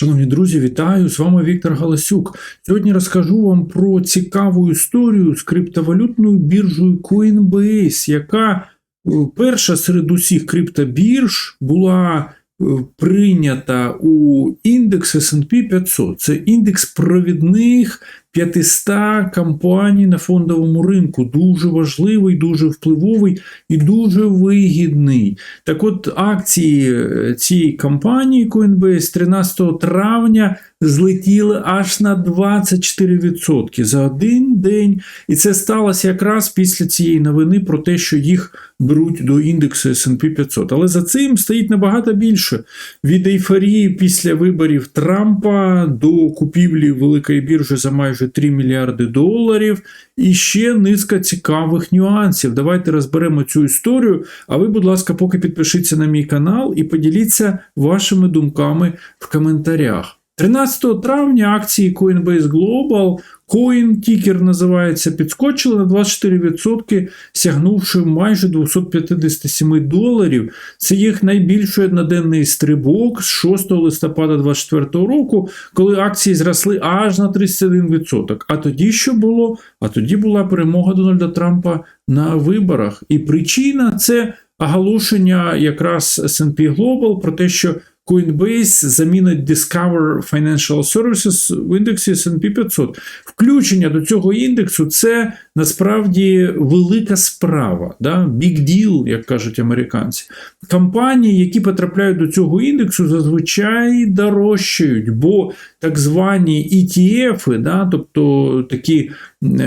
Шановні друзі, вітаю! З вами Віктор Галасюк. Сьогодні розкажу вам про цікаву історію з криптовалютною біржею Coinbase, яка е, перша серед усіх криптобірж була е, прийнята у індекс S&P 500. Це індекс провідних 500 компаній на фондовому ринку. Дуже важливий, дуже впливовий і дуже вигідний. Так от акції е, цієї компанії Coinbase 13 травня злетіли аж на 24% за один день. І це сталося якраз після цієї новини про те, що їх беруть до індексу S&P 500. Але за цим стоїть набагато більше. Від ейфорії після виборів Трампа до купівлі великої біржі за майже 3 мільярди доларів. І ще низка цікавих нюансів. Давайте розберемо цю історію. А ви, будь ласка, поки підпишіться на мій канал і поділіться вашими думками в коментарях. 13 травня акції Coinbase Global, Coin тікер називається, підскочили на 24%, сягнувши майже 257 доларів. Це їх найбільший одноденний стрибок з 6 листопада 2024 року, коли акції зросли аж на 31%. А тоді що було? А тоді була перемога Дональда Трампа на виборах. І причина це оголошення якраз S&P Global про те, що Coinbase замінить Discover Financial Services в індексі S&P 500. Включення до цього індексу це насправді велика справа, да? big deal, як кажуть американці. Компанії, які потрапляють до цього індексу, зазвичай дорожчають, бо так звані ETF, да? тобто такі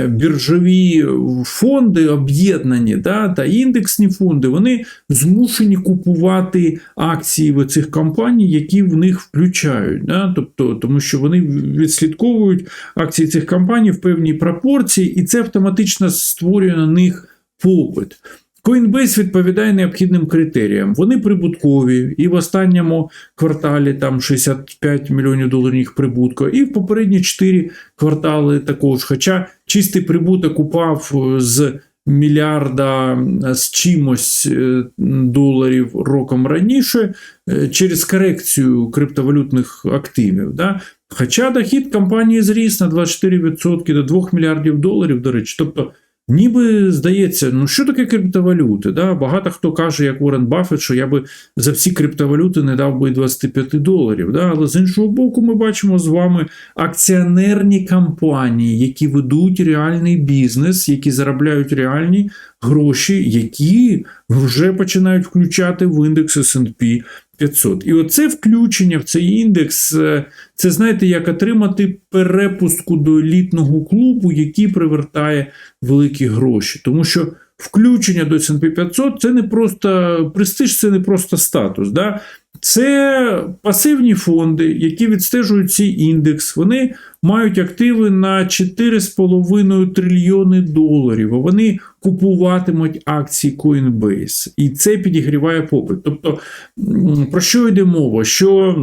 біржові фонди об'єднані да? та індексні фонди, вони змушені купувати акції в цих компаній, які в них включають. Да? Тобто, Тому що вони відслідковують акції цих компаній в певній пропорції, і це автоматично створює на них попит. Coinbase відповідає необхідним критеріям. Вони прибуткові, і в останньому кварталі там 65 мільйонів доларів їх прибутку, і в попередні 4 квартали також. Хоча чистий прибуток упав з мільярда з чимось е, доларів роком раніше е, через корекцію криптовалютних активів. Да? Хоча дохід компанії зріс на 24% до 2 мільярдів доларів, до речі. Тобто Ніби здається, ну що таке криптовалюти? Да? Багато хто каже, як Уоррен Баффет, що я би за всі криптовалюти не дав би 25 доларів. Да? Але з іншого боку, ми бачимо з вами акціонерні компанії, які ведуть реальний бізнес, які заробляють реальні гроші, які вже починають включати в індекс S&P 500. І оце включення в цей індекс, е, це знаєте, як отримати перепустку до елітного клубу, який привертає великі гроші. Тому що включення до S&P 500 це не просто престиж, це не просто статус. Да? Це пасивні фонди, які відстежують цей індекс. Вони мають активи на 4,5 трильйони доларів. Вони купуватимуть акції Coinbase. І це підігріває попит. Тобто, про що йде мова? Що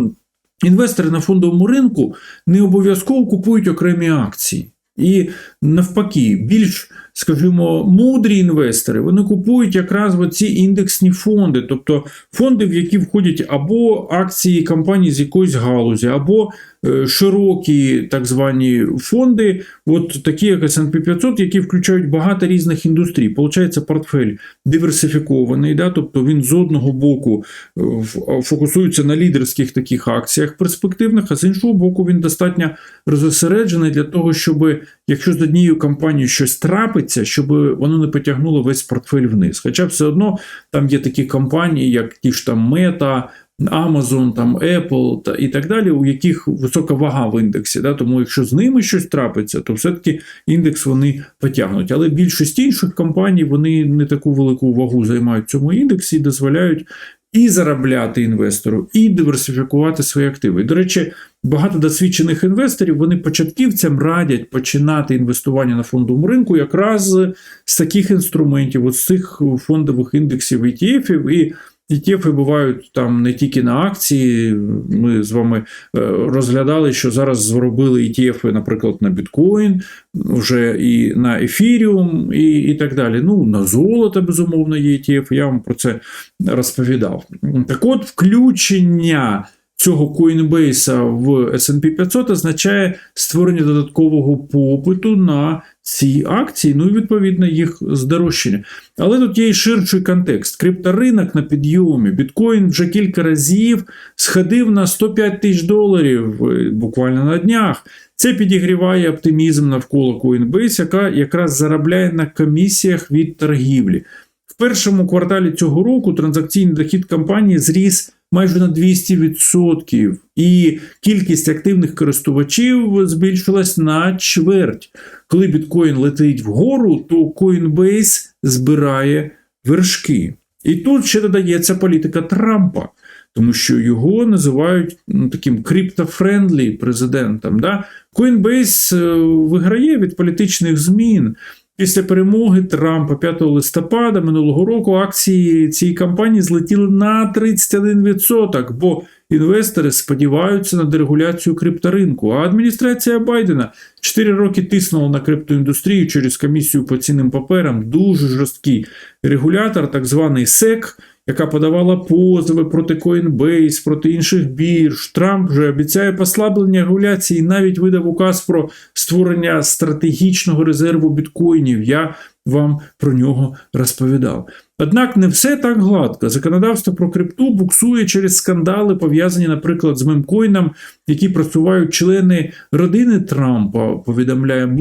інвестори на фондовому ринку не обов'язково купують окремі акції. І навпаки, більш, скажімо, мудрі інвестори вони купують якраз ці індексні фонди, тобто фонди, в які входять або акції компаній з якоїсь галузі, або Е, широкі так звані фонди, от такі як S&P 500, які включають багато різних індустрій. Получається портфель диверсифікований, да? тобто він з одного боку е, фокусується на лідерських таких акціях перспективних, а з іншого боку, він достатньо розосереджений для того, щоб якщо з однією компанією щось трапиться, щоб воно не потягнуло весь портфель вниз. Хоча все одно там є такі компанії, як ті ж там Meta, Amazon, там, Apple та, і так далі, у яких висока вага в індексі. Да? Тому якщо з ними щось трапиться, то все-таки індекс вони потягнуть. Але більшість інших компаній вони не таку велику вагу займають в цьому індексі і дозволяють і заробляти інвестору, і диверсифікувати свої активи. до речі, багато досвідчених інвесторів вони початківцям радять починати інвестування на фондовому ринку якраз з таких інструментів, от з цих фондових індексів ETF. і ETF бувають там не тільки на акції. Ми з вами е, розглядали, що зараз зробили ETF, наприклад, на біткоін, вже і на ефіріум, і і так далі. Ну, на золото, безумовно, є ETF, я вам про це розповідав. Так от, включення цього Coinbase в S&P 500 означає створення додаткового попиту на ці акції, ну і відповідно їх здорожчання. Але тут є і ширший контекст. Крипторинок на підйомі. Біткоін вже кілька разів сходив на 105 тисяч доларів е, буквально на днях. Це підігріває оптимізм навколо Coinbase, яка якраз заробляє на комісіях від торгівлі. В першому кварталі цього року транзакційний дохід компанії зріс майже на 200%, і кількість активних користувачів збільшилась на чверть. Коли біткоін летить вгору, то Coinbase збирає вершки. І тут ще додається політика Трампа, тому що його називають ну, таким криптофрендлі президентом. Да? Coinbase е, виграє від політичних змін. Після перемоги Трампа 5 листопада минулого року акції цієї компанії злетіли на 31%, бо інвестори сподіваються на дерегуляцію крипторинку. А адміністрація Байдена 4 роки тиснула на криптоіндустрію через комісію по цінним паперам. Дуже жорсткий регулятор, так званий SEC, яка подавала позови проти Coinbase, проти інших бірж. Трамп вже обіцяє послаблення регуляції і навіть видав указ про створення стратегічного резерву біткоїнів. Я вам про нього розповідав. Однак не все так гладко. Законодавство про крипту буксує через скандали, пов'язані, наприклад, з мемкоїном, які просувають члени родини Трампа, повідомляє.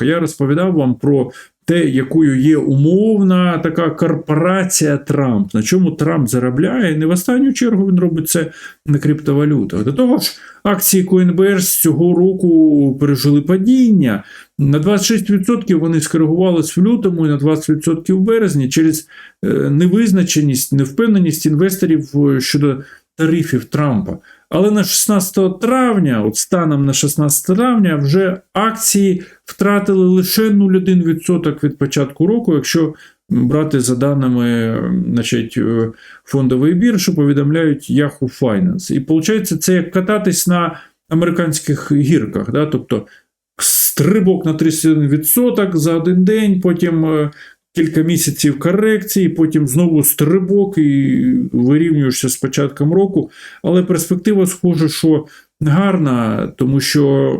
А Я розповідав вам про те, якою є умовна така корпорація Трамп, на чому Трамп заробляє, не в останню чергу він робить це на криптовалютах. До того ж, акції Coinbase цього року пережили падіння. На 26% вони скоригувались в лютому і на 20% в березні через е, невизначеність, невпевненість інвесторів е, щодо тарифів Трампа. Але на 16 травня, от станом на 16 травня, вже акції втратили лише 0,1% від початку року, якщо брати за даними значить, е, фондової біржі, повідомляють Yahoo Finance. І виходить, це як кататись на американських гірках. Да? Тобто стрибок на 31% за один день, потім е, кілька місяців корекції, потім знову стрибок і вирівнюєшся з початком року. Але перспектива схоже, що гарна, тому що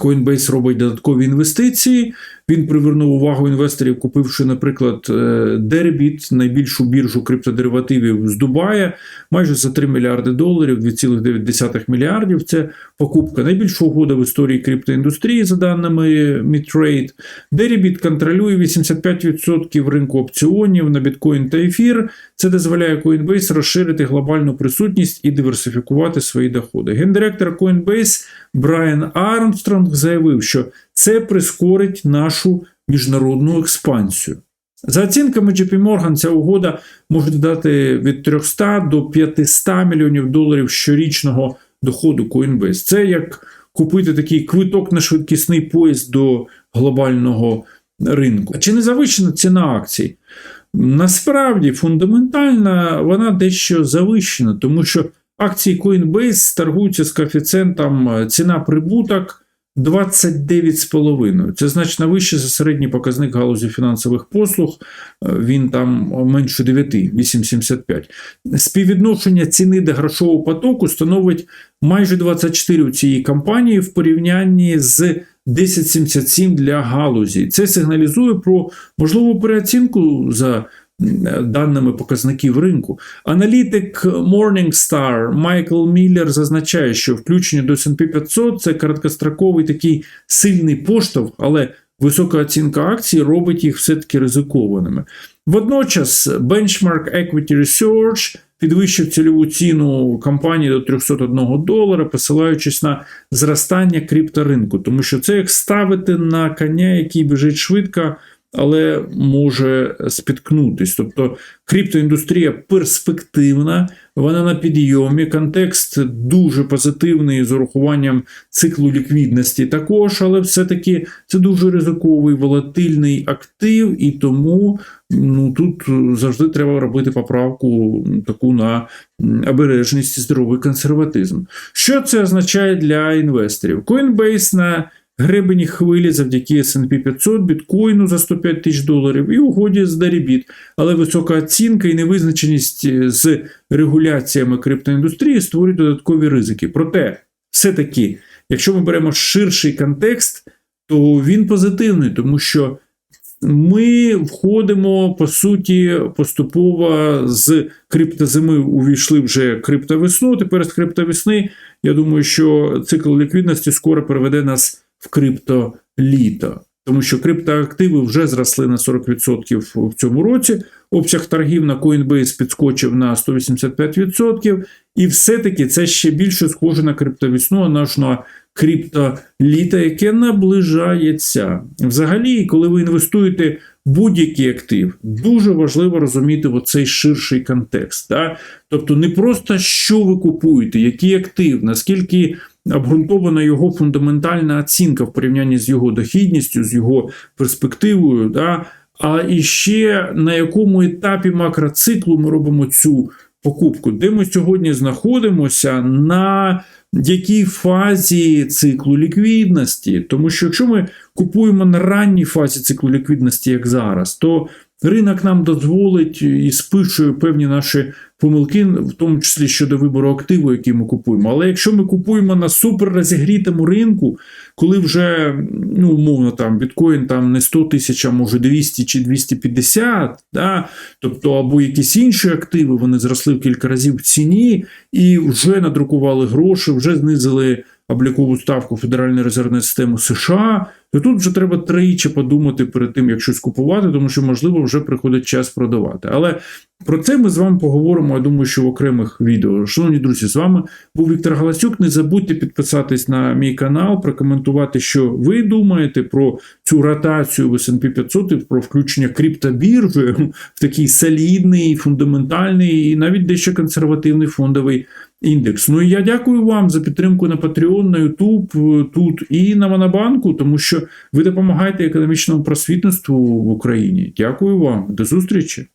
Coinbase робить додаткові інвестиції. Він привернув увагу інвесторів, купивши, наприклад, е, Deribit, найбільшу біржу криптодеривативів з Дубая, майже за 3 мільярди доларів, 2,9 мільярдів. Це покупка найбільша угода в історії криптоіндустрії, за даними Mitrade. Deribit контролює 85% ринку опціонів на біткоін та ефір. Це дозволяє Coinbase розширити глобальну присутність і диверсифікувати свої доходи. Гендиректор Coinbase Брайан Армстронг заявив, що це прискорить нашу міжнародну експансію. За оцінками JP Morgan, ця угода може додати від 300 до 500 мільйонів доларів щорічного доходу Coinbase. Це як купити такий квиток на швидкісний поїзд до глобального ринку. Чи не завищена ціна акцій? Насправді, фундаментально вона дещо завищена, тому що акції Coinbase торгуються з коефіцієнтом ціна прибуток. 29,5. Це значно вище за середній показник галузі фінансових послуг. Він там менше 9, 8,75. Співвідношення ціни до грошового потоку становить майже 24 у цієї компанії в порівнянні з 10,77 для галузі. Це сигналізує про можливу переоцінку за даними показників ринку. Аналітик Morningstar Майкл Міллер зазначає, що включення до S&P 500 – це короткостроковий такий сильний поштовх, але висока оцінка акцій робить їх все-таки ризикованими. Водночас Benchmark Equity Research підвищив цільову ціну компанії до 301 долара, посилаючись на зростання крипторинку, тому що це як ставити на коня, який біжить швидко але може спіткнутись. Тобто криптоіндустрія перспективна, вона на підйомі. Контекст дуже позитивний з урахуванням циклу ліквідності також, але все-таки це дуже ризиковий волатильний актив, і тому ну, тут завжди треба робити поправку таку на обережність і здоровий консерватизм. Що це означає для інвесторів? Coinbase на гребені хвилі завдяки S&P 500, біткоїну за 105 тисяч доларів і угоді з Дарібіт. Але висока оцінка і невизначеність е, з регуляціями криптоіндустрії створюють додаткові ризики. Проте, все-таки, якщо ми беремо ширший контекст, то він позитивний, тому що ми входимо по суті поступово з криптозими увійшли вже криптовесну. Тепер з криптовесни. Я думаю, що цикл ліквідності скоро переведе нас в криптоліто. Тому що криптоактиви вже зросли на 40% в цьому році. Обсяг торгів на Coinbase підскочив на 185%. І все-таки це ще більше схоже на криптовісну, а на криптоліта, яке наближається. Взагалі, коли ви інвестуєте в будь-який актив, дуже важливо розуміти оцей ширший контекст. Да? Тобто не просто що ви купуєте, який актив, наскільки обґрунтована його фундаментальна оцінка в порівнянні з його дохідністю, з його перспективою. Да? А іще на якому етапі макроциклу ми робимо цю покупку, де ми сьогодні знаходимося, на якій фазі циклу ліквідності. Тому що якщо ми купуємо на ранній фазі циклу ліквідності, як зараз, то ринок нам дозволить і спишує певні наші помилки, в тому числі щодо вибору активу, який ми купуємо. Але якщо ми купуємо на супер розігрітому ринку, коли вже ну, умовно там біткоін там не 100 тисяч, а може 200 чи 250, да, тобто або якісь інші активи, вони зросли в кілька разів в ціні і вже надрукували гроші, вже знизили облікову ставку Федеральної резервної системи США, то тут вже треба тричі подумати перед тим, як щось купувати, тому що, можливо, вже приходить час продавати. Але про це ми з вами поговоримо, я думаю, що в окремих відео. Шановні друзі, з вами був Віктор Галасюк. Не забудьте підписатись на мій канал, прокоментувати, що ви думаєте про цю ротацію в S&P 500 і про включення криптобіржі в такий солідний, фундаментальний і навіть дещо консервативний фондовий індекс. Ну і я дякую вам за підтримку на Patreon, на YouTube тут і на Монобанку, тому що ви допомагаєте економічному просвітництву в Україні. Дякую вам, до зустрічі.